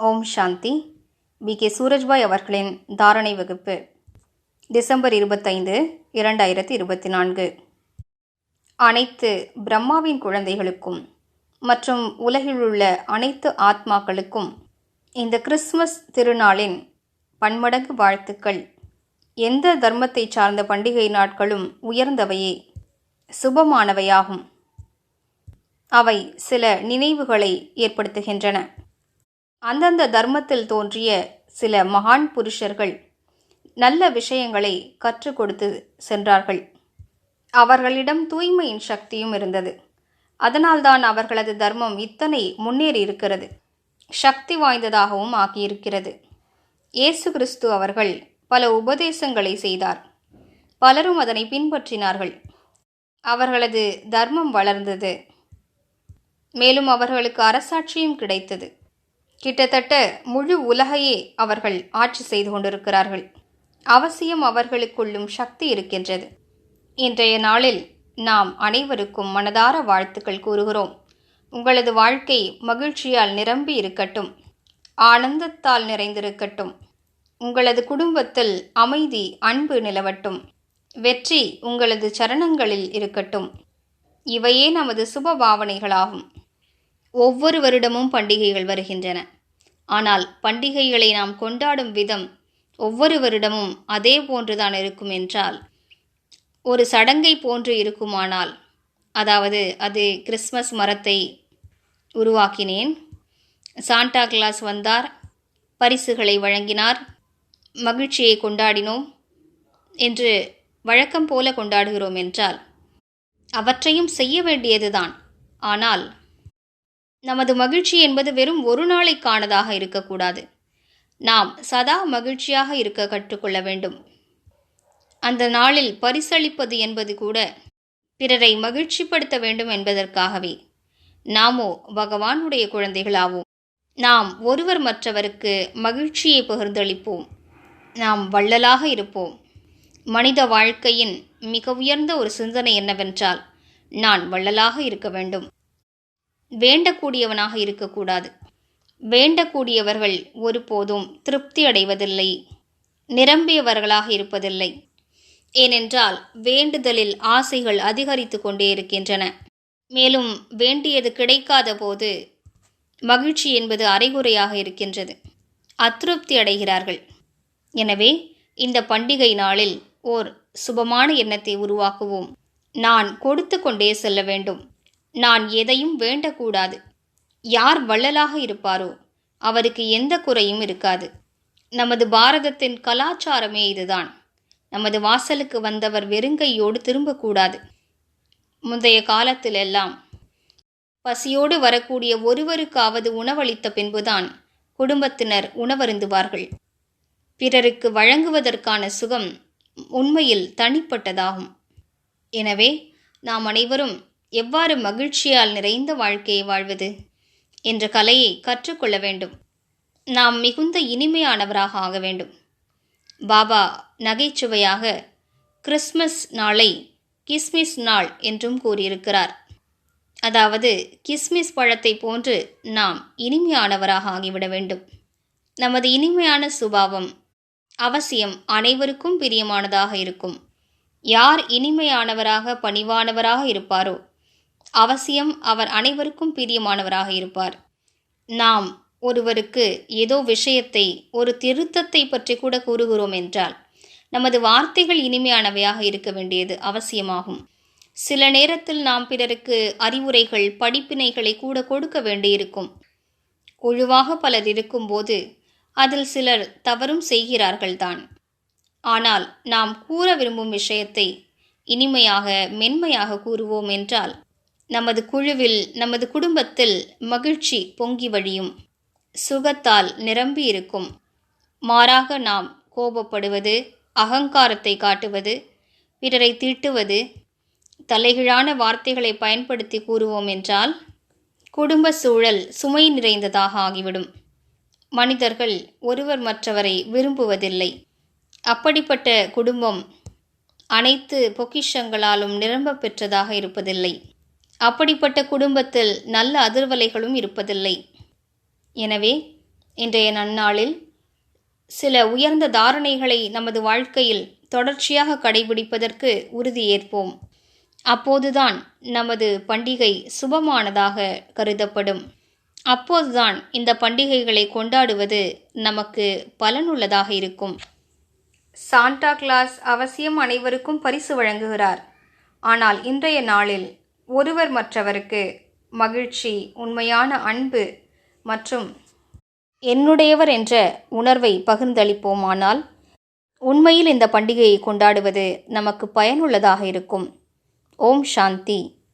ஓம் சாந்தி. B. K. Surajbhai அவர்களின் தாரணை வகுப்பு டிசம்பர் இருபத்தைந்து இரண்டாயிரத்தி இருபத்தி நான்கு அனைத்து பிரம்மாவின் குழந்தைகளுக்கும் மற்றும் உலகிலுள்ள அனைத்து ஆத்மாக்களுக்கும் இந்த கிறிஸ்துமஸ் திருநாளின் பன்மடங்கு வாழ்த்துக்கள். எந்த தர்மத்தை சார்ந்த பண்டிகை நாட்களும் உயர்ந்தவையே சுபமானவையாகும். அவை சில நினைவுகளை ஏற்படுத்துகின்றன. அந்தந்த தர்மத்தில் தோன்றிய சில மகான் புருஷர்கள் நல்ல விஷயங்களை கற்றுக் கொடுத்து சென்றார்கள். அவர்களிடம் தூய்மையின் சக்தியும் இருந்தது. அதனால்தான் அவர்களது தர்மம் இத்தனை முன்னேறி இருக்கிறது சக்தி வாய்ந்ததாகவும் ஆகியிருக்கிறது. இயேசு கிறிஸ்து அவர்கள் பல உபதேசங்களை செய்தார். பலரும் அதனை பின்பற்றினார்கள். அவர்களது தர்மம் வளர்ந்தது. மேலும் அவர்களுக்கு அரசாட்சியும் கிடைத்தது. கிட்டத்தட்ட முழு உலகையே அவர்கள் ஆட்சி செய்து கொண்டிருக்கிறார்கள். அவசியம் அவர்களுக்குள்ளும் சக்தி இருக்கின்றது. இன்றைய நாளில் நாம் அனைவருக்கும் மனதார வாழ்த்துக்கள் கூறுகிறோம். உங்களது வாழ்க்கை மகிழ்ச்சியால் நிரம்பி இருக்கட்டும். ஆனந்தத்தால் நிறைந்திருக்கட்டும். உங்களது குடும்பத்தில் அமைதி அன்பு நிலவட்டும். வெற்றி உங்களது சரணங்களில் இருக்கட்டும். இவையே நமது சுப பாவனைகளாகும். ஒவ்வொரு வருடமும் பண்டிகைகள் வருகின்றன. ஆனால் பண்டிகைகளை நாம் கொண்டாடும் விதம் ஒவ்வொரு வருடமும் அதே போன்றுதான் இருக்கும் என்றால் ஒரு சடங்கை போன்று இருக்குமானால் அதாவது அது கிறிஸ்மஸ் மரத்தை உருவாக்கினேன் சாண்டா கிளாஸ் வந்தார் பரிசுகளை வழங்கினார் மகிழ்ச்சியை கொண்டாடினோம் என்று வழக்கம் போல கொண்டாடுகிறோம் என்றால் அவற்றையும் செய்ய வேண்டியதுதான். ஆனால் நமது மகிழ்ச்சி என்பது வெறும் ஒரு நாளைக்கானதாக இருக்கக்கூடாது. நாம் சதா மகிழ்ச்சியாக இருக்க கற்றுக்கொள்ள வேண்டும். அந்த நாளில் பரிசளிப்பது என்பது கூட பிறரை மகிழ்ச்சிப்படுத்த வேண்டும் என்பதற்காகவே நாமோ பகவானுடைய குழந்தைகளாவோம். நாம் ஒருவர் மற்றவருக்கு மகிழ்ச்சியை பகிர்ந்தளிப்போம். நாம் வள்ளலாக இருப்போம். மனித வாழ்க்கையின் மிக உயர்ந்த ஒரு சிந்தனை என்னவென்றால் நான் வள்ளலாக இருக்க வேண்டும். வேண்டக்கூடியவனாக இருக்கக்கூடாது. வேண்டக்கூடியவர்கள் ஒருபோதும் திருப்தி அடைவதில்லை நிரம்பியவர்களாக இருப்பதில்லை. ஏனென்றால் வேண்டுதலில் ஆசைகள் அதிகரித்து கொண்டே இருக்கின்றன. மேலும் வேண்டியது கிடைக்காத போது மகிழ்ச்சி என்பது அரைகுறையாக இருக்கின்றது. அதிருப்தி அடைகிறார்கள். எனவே இந்த பண்டிகை நாளில் ஓர் சுபமான எண்ணத்தை உருவாக்குவோம். நான் கொடுத்து கொண்டே செல்ல வேண்டும். நான் எதையும் வேண்டக்கூடாது. யார் வள்ளலாக இருப்பாரோ அவருக்கு எந்த குறையும் இருக்காது. நமது பாரதத்தின் கலாச்சாரமே இதுதான். நமது வாசலுக்கு வந்தவர் வெறுங்கையோடு திரும்பக்கூடாது. முந்தைய காலத்திலெல்லாம் பசியோடு வரக்கூடிய ஒருவருக்காவது உணவளித்த பின்புதான் குடும்பத்தினர் உணவருந்துவார்கள். பிறருக்கு வழங்குவதற்கான சுகம் உண்மையில் தனிப்பட்டதாகும். எனவே நாம் அனைவரும் எவ்வாறு மகிழ்ச்சியால் நிறைந்த வாழ்க்கையை வாழ்வது என்ற கலையை கற்றுக்கொள்ள வேண்டும். நாம் மிகுந்த இனிமையானவராக ஆக வேண்டும். பாபா நகைச்சுவையாக கிறிஸ்மஸ் நாளை கிஸ்மிஸ் நாள் என்றும் கூறியிருக்கிறார். அதாவது கிஸ்மிஸ் பழத்தை போன்று நாம் இனிமையானவராக ஆகிவிட வேண்டும். நமது இனிமையான சுபாவம் அவசியம் அனைவருக்கும் பிரியமானதாக இருக்கும். யார் இனிமையானவராக பணிவானவராக இருப்பாரோ அவசியம் அவர் அனைவருக்கும் பிரியமானவராக இருப்பார். நாம் ஒருவருக்கு ஏதோ விஷயத்தை ஒரு திருத்தத்தை பற்றி கூட கூறுகிறோம் என்றால் நமது வார்த்தைகள் இனிமையானவையாக இருக்க வேண்டியது அவசியமாகும். சில நேரத்தில் நாம் பிறருக்கு அறிவுரைகள் படிப்பினைகளை கூட கொடுக்க வேண்டியிருக்கும். குழுவாக பலர் இருக்கும்போது அதில் சிலர் தவறும் செய்கிறார்கள்தான். ஆனால் நாம் கூற விரும்பும் விஷயத்தை இனிமையாக மென்மையாக கூறுவோம் என்றால் நமது குழுவில் நமது குடும்பத்தில் மகிழ்ச்சி பொங்கி வழியும். சுகத்தால் நிரம்பி இருக்கும். மாறாக நாம் கோபப்படுவது அகங்காரத்தை காட்டுவது பிறரை தீட்டுவது தலைகீழான வார்த்தைகளை பயன்படுத்தி கூறுவோம் என்றால் குடும்ப சூழல் சுமை நிறைந்ததாக ஆகிவிடும். மனிதர்கள் ஒருவர் மற்றவரை விரும்புவதில்லை. அப்படிப்பட்ட குடும்பம் அனைத்து பொக்கிஷங்களாலும் நிரம்ப பெற்றதாக இருப்பதில்லை. அப்படிப்பட்ட குடும்பத்தில் நல்ல அதிர்வலைகளும் இருப்பதில்லை. எனவே இன்றைய நன்னாளில் சில உயர்ந்த தாரணைகளை நமது வாழ்க்கையில் தொடர்ச்சியாக கடைபிடிப்பதற்கு உறுதியேற்போம் அப்போதுதான் நமது பண்டிகை சுபமானதாக கருதப்படும். அப்போதுதான் இந்த பண்டிகைகளை கொண்டாடுவது நமக்கு பலனுள்ளதாக இருக்கும். சாண்டா கிளாஸ் அவசியம் அனைவருக்கும் பரிசு வழங்குகிறார். ஆனால் இன்றைய நாளில் ஒருவர் மற்றவருக்கு மகிழ்ச்சி உண்மையான அன்பு மற்றும் என்னுடையவர் என்ற உணர்வை பகிர்ந்தளிப்போமானால் உண்மையில் இந்த பண்டிகையை கொண்டாடுவது நமக்கு பயனுள்ளதாக இருக்கும். ஓம் சாந்தி.